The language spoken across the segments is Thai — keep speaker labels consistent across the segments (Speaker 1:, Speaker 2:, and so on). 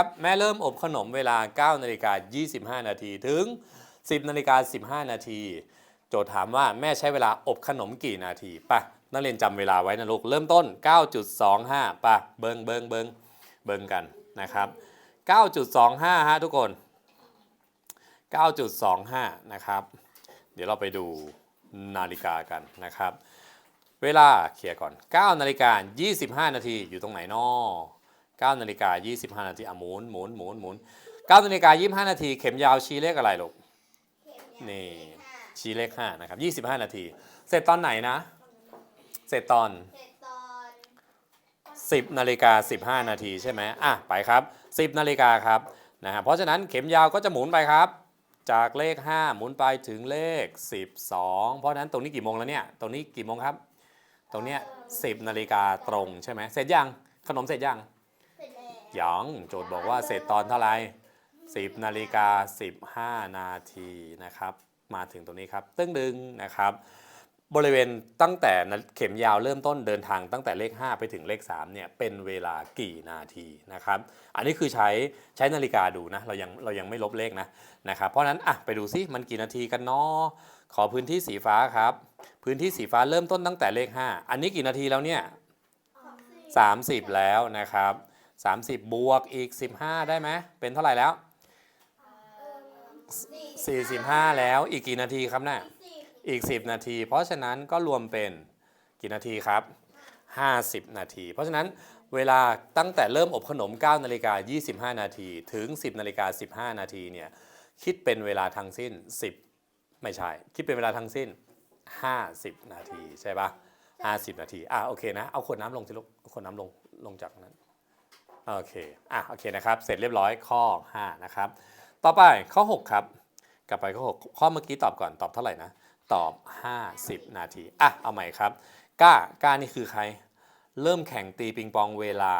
Speaker 1: ครับแม่เริ่มอบขนมเวลา 9 นาฬิกา 25 นาทีถึง 10 นาฬิกา 15 นาที โจทย์ถามว่าแม่ใช้เวลาอบขนมกี่นาทีปะนักเรียนจำเวลาไว้นะลูก เริ่มต้น 9.25ปะเบิงเบิงเบิงเบิงกันนะครับ 9.25 ฮะทุกคน 9.25 นะครับ เดี๋ยวเราไปดูนาฬิกากันนะครับ เวลาเคลียร์ก่อน 9 นาฬิกา 25 นาทีอยู่ตรงไหนนอ 9นาฬิกา25 นาทีอะหมุนหมุนหมุนหมุน9นาฬิกา25 นาทีเข็มยาวชี้เลขอะไรลูกนี่ชี้เลข5นะครับ25 นาที เสร็จตอนไหนนะเสร็จตอน
Speaker 2: เสร็จตอน
Speaker 1: 10นาฬิกา15 นาทีใช่ไหมอะไปครับ 10นาฬิกาครับนะฮะเพราะฉะนั้นเข็มยาวก็จะหมุนไปครับ จากเลข 5 หมุนไปถึงเลข 12 เพราะฉะนั้นตรงนี้กี่โมงแล้วเนี่ยตรงนี้กี่โมงครับ ตรงเนี้ย10นาฬิกาตรงใช่ไหมเสร็จยังขนมเสร็จยัง
Speaker 2: เสร็จแล้ว
Speaker 1: ยังโจทย์บอกว่าเสร็จตอนเท่าไหร่10นาฬิกา15 นาทีนะครับ มาถึงตรงนี้ครับ ตึ้งดึงนะครับ บริเวณตั้งแต่เข็มยาวเริ่มต้นเดินทางตั้งแต่เลข 5 ไปถึงเลข3เนี่ยเป็นเวลากี่นาทีนะครับ อันนี้คือใช้ใช้นาฬิกาดูนะ เรายังเรายังไม่ลบเลขนะนะครับเพราะฉะนั้นอะไปดูซิมันกี่นาทีกันเนาะขอพื้นที่สีฟ้าครับ พื้นที่สีฟ้าเริ่มต้นตั้งแต่เลข 5 อันนี้กี่นาทีแล้วเนี่ย30 แล้วนะครับ 30 บวกอีก 15 ได้ไหมเป็นเท่าไหร่แล้ว 45 แล้วอีกกี่นาทีครับน่ะอีก 10 นาที เพราะฉะนั้นก็รวมเป็นกี่นาทีครับ 50 นาที เพราะฉะนั้นเวลาตั้งแต่เริ่มอบขนม 9 นาฬิกา 25 นาที ถึง 10 นาฬิกา 15 นาทีเนี่ยคิดเป็นเวลาทั้งสิ้น 10 ไม่ใช่ คิดเป็นเวลาทั้งสิ้น 50 นาทีใช่ปะ50 นาที อะโอเคนะ เอาขวดน้ำลงสิลูกขวดน้ำลงลงจากนั้น โอเค อะ โอเคนะครับ เสร็จเรียบร้อยข้อ 5 นะครับ ต่อไปข้อ 6 ครับ กลับไปข้อ 6 ข้อเมื่อกี้ตอบก่อน ตอบเท่าไหร่นะ ตอบ 50 นาที อะ เอาใหม่ครับ ก้า ก้านี่คือใคร เริ่มแข่งตีปิงปองเวลา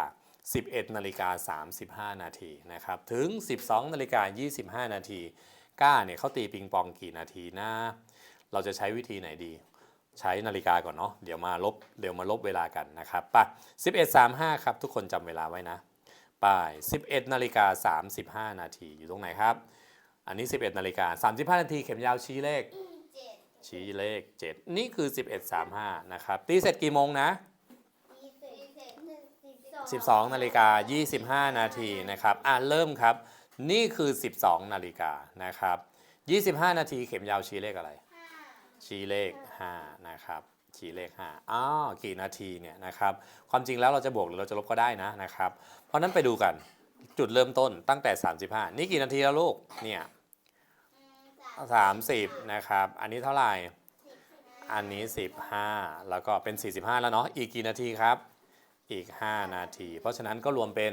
Speaker 1: 11นาฬิกา35 นาทีนะครับ ถึง 12นาฬิกา25 นาที ก้าเนี่ยเขาตีปิงปองกี่นาทีนะ เราจะใช้วิธีไหนดี ใช้นาฬิกาก่อนเนาะ เดี๋ยวมาลบ เดี๋ยวมาลบเวลากันนะครับไป่ะ11.35 ครับ ทุกคนจำเวลาไว้นะ ไป้าย 11นาฬิกา35 นาทีอยู่ตรงไหนครับ อันนี้ 11นาฬิกา35 นาทีเข็มยาวชี้เลข
Speaker 2: เจ็ด
Speaker 1: ชี้เลข 7 นี่คือ 11.35 นะครับตีเสร็จกี่โมงนะ
Speaker 2: ยี่สิบเจ็ดสิบสอง
Speaker 1: 12นาฬิกา25 นาทีนะครับ อะเริ่มครับ นี่คือ 12นาฬิกานะครับ 25 นาทีเข็มยาวชี้เลขอะไร
Speaker 2: ห้า
Speaker 1: ชี้เลข 5 นะครับ ชี้เลข5อ้าวกี่นาทีเนี่ยนะครับความจริงแล้วเราจะบวกหรือเราจะลบก็ได้นะนะครับเพราะนั้นไปดูกันจุดเริ่มต้นตั้งแต่ 35 นี่กี่นาทีแล้วลูกเนี่ย
Speaker 2: อืมสาม
Speaker 1: 30นะครับอันนี้เท่าไหร่
Speaker 2: สิบห้า
Speaker 1: อันนี้ 15 แล้วก็เป็น 45 แล้วเนาะอีกกี่นาทีครับอีก 5 นาที เพราะฉะนั้นก็รวมเป็น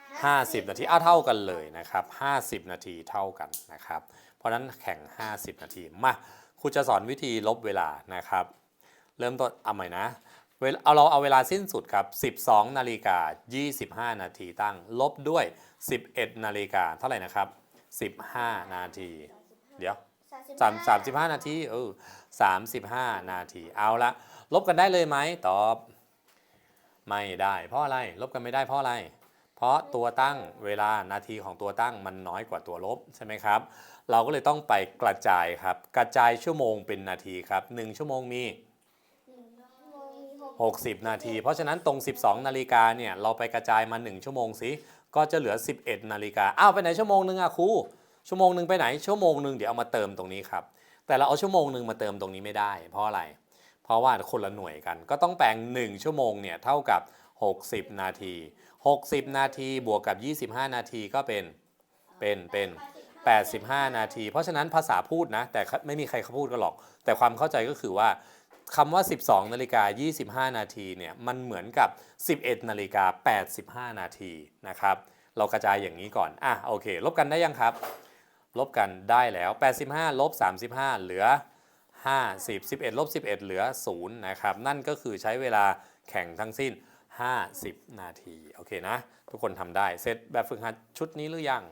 Speaker 1: 50 นาทีอ้าเท่ากันเลยนะครับ 50 นาทีเท่ากันนะครับ เพราะฉะนั้นแข่ง 50 นาทีมาครูจะสอนวิธีลบเวลานะครับ เริ่มต้นเอาใหม่นะเวลาเอาเราเอาเวลาสิ้นสุดครับ 12 นาฬิกา 25 นาทีตั้ง ลบด้วย 11 นาฬิกาเท่าไหร่นะครับ 15 นาที เดี๋ยวสามสามสิบห้านาทีเออสามสิบห้านาที เอาละลบกันได้เลยไหมตอบ ไม่ได้เพราะอะไร ลบกันไม่ได้เพราะอะไร เพราะตัวตั้งเวลานาทีของตัวตั้งมันน้อยกว่าตัวลบใช่ไหมครับ เราก็เลยต้องไปกระจายครับ กระจายชั่วโมงเป็นนาทีครับ1ชั่วโมงมี 60 นาที เพราะฉะนั้นตรง 12 นาฬิกาเนี่ยเราไปกระจายมา 1 ชั่วโมงสิก็จะเหลือ 11 นาฬิกาอ้าวไปไหนชั่วโมงหนึ่งอะครูชั่วโมงหนึ่งไปไหนชั่วโมงหนึ่งเดี๋ยวเอามาเติมตรงนี้ครับแต่เราเอาชั่วโมงหนึ่งมาเติมตรงนี้ไม่ได้ เพราะอะไร เพราะว่าคนละหน่วยกัน ก็ต้องแปลง 1 ชั่วโมงเนี่ยเท่ากับ 60 นาที 60 นาทีบวกกับ 25 นาทีก็เป็นเป็นเป็น85 นาที เพราะฉะนั้นภาษาพูดนะ แต่ไม่มีใครเขาพูดกันหรอก แต่ความเข้าใจก็คือว่า คำว่า 12 นาฬิกา 25 นาทีเนี่ยมันเหมือนกับ 11 นาฬิกา 85 นาทีนะครับ เรากระจายอย่างนี้ก่อน อะโอเค ลบกันได้ยังครับ ลบกันได้แล้ว 85 ลบ 35 เหลือ 50 11 ลบ 11 เหลือ 0 นะครับ นั่นก็คือใช้เวลาแข่งทั้งสิ้น 50 นาที โอเคนะ ทุกคนทำได้ เสร็จแบบฝึกหัดชุดนี้หรือยัง